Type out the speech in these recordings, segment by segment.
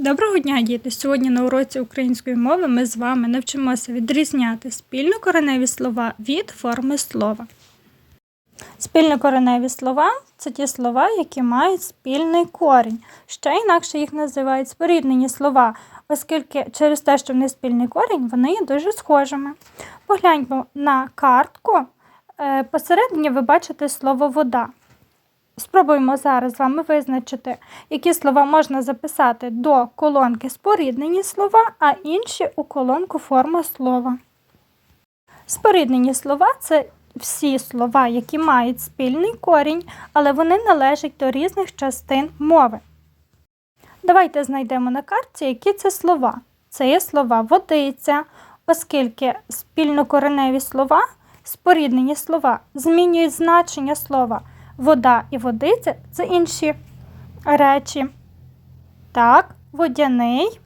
Доброго дня, діти! Сьогодні на уроці української мови ми з вами навчимося відрізняти спільнокореневі слова від форми слова. Спільнокореневі слова це ті слова, які мають спільний корінь. Ще інакше їх називають споріднені слова, оскільки через те, що вони спільний корінь, вони є дуже схожими. Погляньмо на картку. Е, Посередині ви бачите слово вода. Спробуємо зараз з вами визначити, які слова можна записати до колонки споріднені слова, а інші у колонку форма слова. Споріднені слова це всі слова, які мають спільний корінь, але вони належать до різних частин мови. Давайте знайдемо на картці, які це слова. Це є слова водиця, оскільки спільнокореневі слова, споріднені слова, змінюють значення слова. Вода і водиця це інші речі. Так, водяний.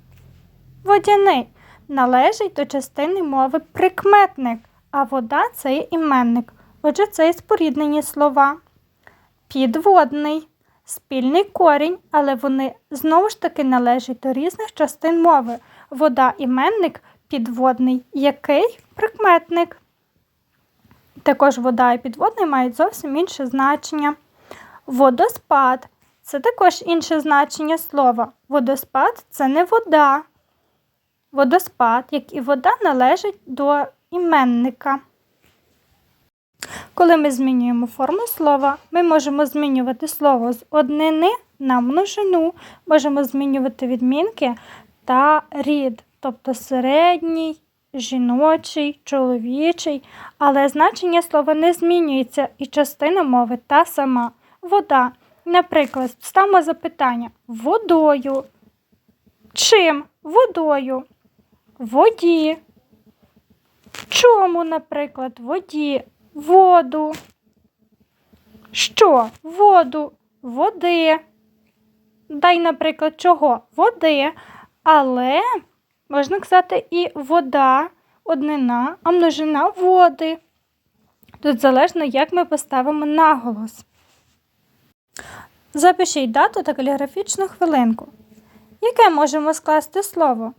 Водяний належить до частини мови прикметник, а вода це є іменник. Отже, це є споріднені слова. Підводний спільний корінь, але вони знову ж таки належать до різних частин мови. Вода іменник підводний, який прикметник. Також вода і підводний мають зовсім інше значення. Водоспад це також інше значення слова. Водоспад це не вода. Водоспад, як і вода, належить до іменника. Коли ми змінюємо форму слова, ми можемо змінювати слово з однини на множину, можемо змінювати відмінки та рід, тобто середній, жіночий, чоловічий, але значення слова не змінюється і частина мови та сама. Вода. Наприклад, ставимо запитання водою. Чим? Водою. Воді. Чому, наприклад, воді, воду. Що? Воду, води. Дай, наприклад, чого? Води. Але можна казати і вода, однина, а множина води. Тут залежно, як ми поставимо наголос. Запишіть дату та каліграфічну хвилинку. Яке можемо скласти слово?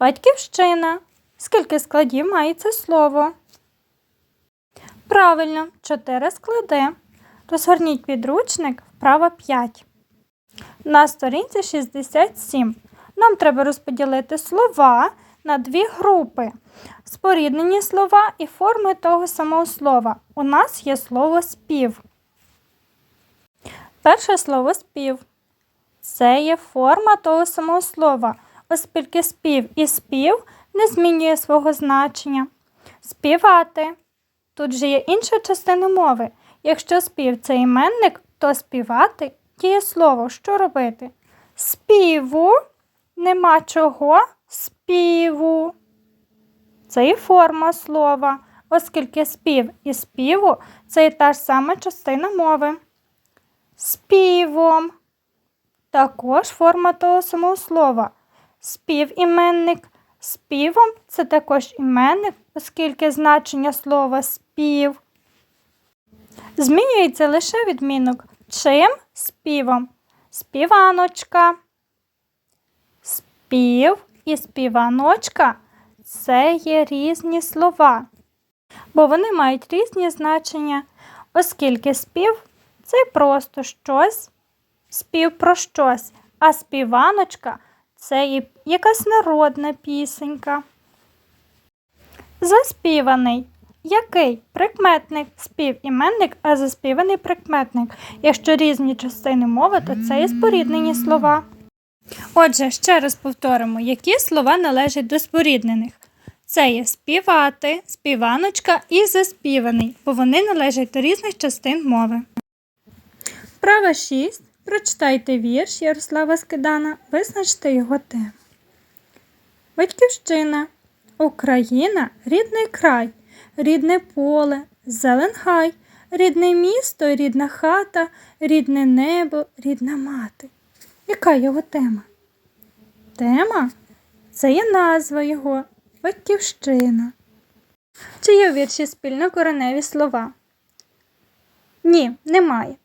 Батьківщина. Скільки складів має це слово? Правильно, 4 склади. Розгорніть підручник вправо 5. На сторінці 67. Нам треба розподілити слова на дві групи. Споріднені слова і форми того самого слова. У нас є слово спів. Перше слово спів. Це є форма того самого слова, оскільки спів і спів не змінює свого значення. Співати. Тут же є інша частина мови. Якщо спів це іменник, то співати діє слово. Що робити? Співу нема чого співу. Це і форма слова, оскільки спів і співу це і та ж сама частина мови. Співом. Також форма того самого слова. Співіменник. Співом це також іменник, оскільки значення слова спів. Змінюється лише відмінок. Чим співом? Співаночка. Спів і співаночка це є різні слова, бо вони мають різні значення, оскільки спів це просто щось, спів про щось, а співаночка це і якась народна пісенька. Заспіваний. Який прикметник, співіменник, а заспіваний прикметник. Якщо різні частини мови, то це і споріднені слова. Отже, ще раз повторимо, які слова належать до споріднених. Це є співати, співаночка і заспіваний, бо вони належать до різних частин мови. Вправа 6. Прочитайте вірш Ярослава Скидана, визначте його тему. Батьківщина. Україна рідний край, рідне поле, зелен гай, рідне місто, рідна хата, рідне небо, рідна мати. Яка його тема? Тема це є назва його, батьківщина. Чи є в вірші спільно кореневі слова? Ні, немає.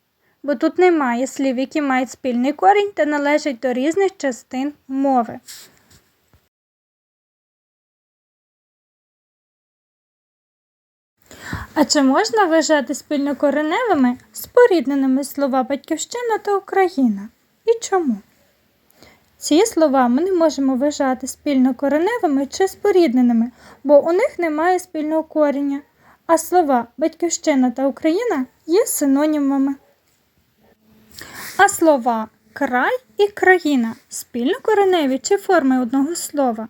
бо тут немає слів, які мають спільний корінь та належать до різних частин мови. А чи можна вважати спільнокореневими спорідненими слова Батьківщина та Україна? І чому? Ці слова ми не можемо вважати спільнокореневими чи спорідненими, бо у них немає спільного коріння, а слова Батьківщина та Україна є синонімами. А слова край і країна спільнокореневі чи форми одного слова.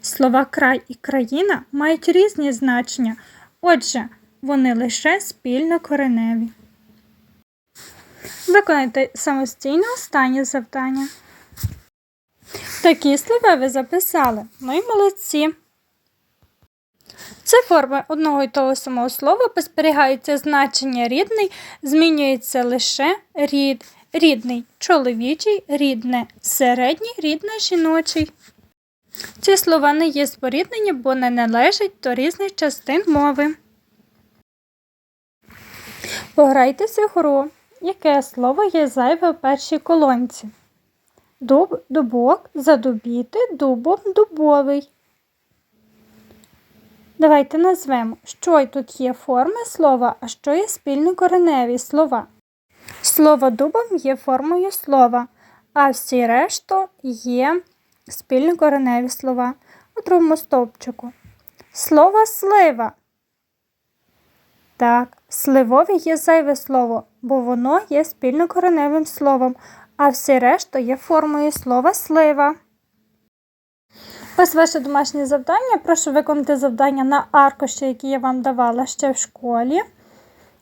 Слова край і країна мають різні значення, отже, вони лише спільнокореневі. Виконайте самостійно останнє завдання. Такі слова ви записали. Ну і молодці. Це форми одного і того самого слова, бо зберігається значення рідний, змінюється лише рід. Рідний чоловічий, рідне середній, рідне жіночий. Ці слова не є споріднені, бо не належать до різних частин мови. Пограйтеся в гру. Яке слово є зайве в першій колонці? Дуб, дубок, задубіти, дубом, дубовий. Давайте назвемо, що тут є форми слова, а що є спільнокореневі слова. Слово дубом є формою слова, а всі решту є спільнокореневі слова. У другому стовпчику. Слово слива. Так, сливові є зайве слово, бо воно є спільнокореневим словом, а всі решта є формою слова слива. Ось ваше домашнє завдання. Прошу виконати завдання на аркуші, які я вам давала ще в школі.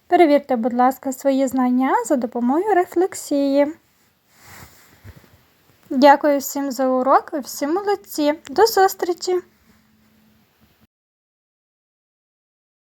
Перевірте, будь ласка, свої знання за допомогою рефлексії. Дякую всім за урок, ви всі молодці. До зустрічі!